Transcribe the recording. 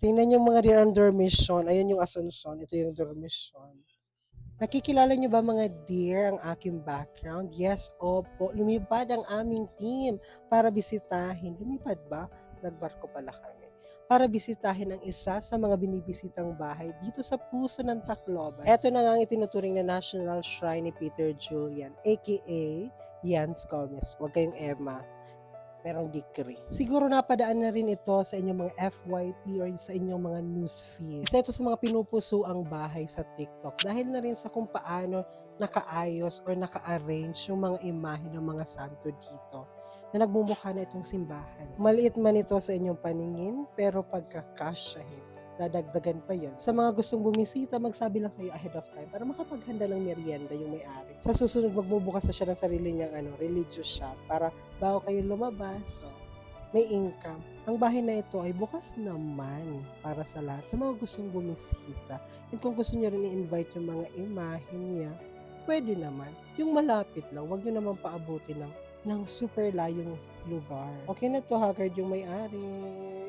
Tingnan yung mga deer on dormition. Ayun yung Asuncion. Ito yung dormition. Nakikilala niyo ba mga dear ang aking background? Yes, opo. Lumipad ang aming team para bisitahin. Lumipad ba? Nagbarko pala kami. Para bisitahin ang isa sa mga binibisitang bahay dito sa puso ng Tacloban. Ito na nga ang itinuturing na National Shrine ni Peter Julian, aka Jans Gomez. Huwag kayong Emma merong decree. Siguro napadaan na rin ito sa inyong mga FYP or sa inyong mga news feed. Isa ito sa mga pinupuso ang bahay sa TikTok dahil na rin sa kung paano nakaayos or naka-arrange yung mga imahe ng mga santo dito na nagmumukha na itong simbahan. Maliit man ito sa inyong paningin, pero pagkakasyahin, dadagdagan pa yon. Sa mga gustong bumisita, magsabi lang kayo ahead of time para makapaghanda ng merienda yung may-ari. Sa susunod, magbubukas na siya ng sarili niyang ano, religious shop para bago kayo lumabas, so, may income. Ang bahay na ito ay bukas naman para sa lahat, sa mga gustong bumisita. And kung gusto niyo rin i-invite yung mga imahe niya, pwede naman. Yung malapit lang, wag niyo naman paabutin ng, ng super layong lugar. Okay na to, Haggard yung may-ari.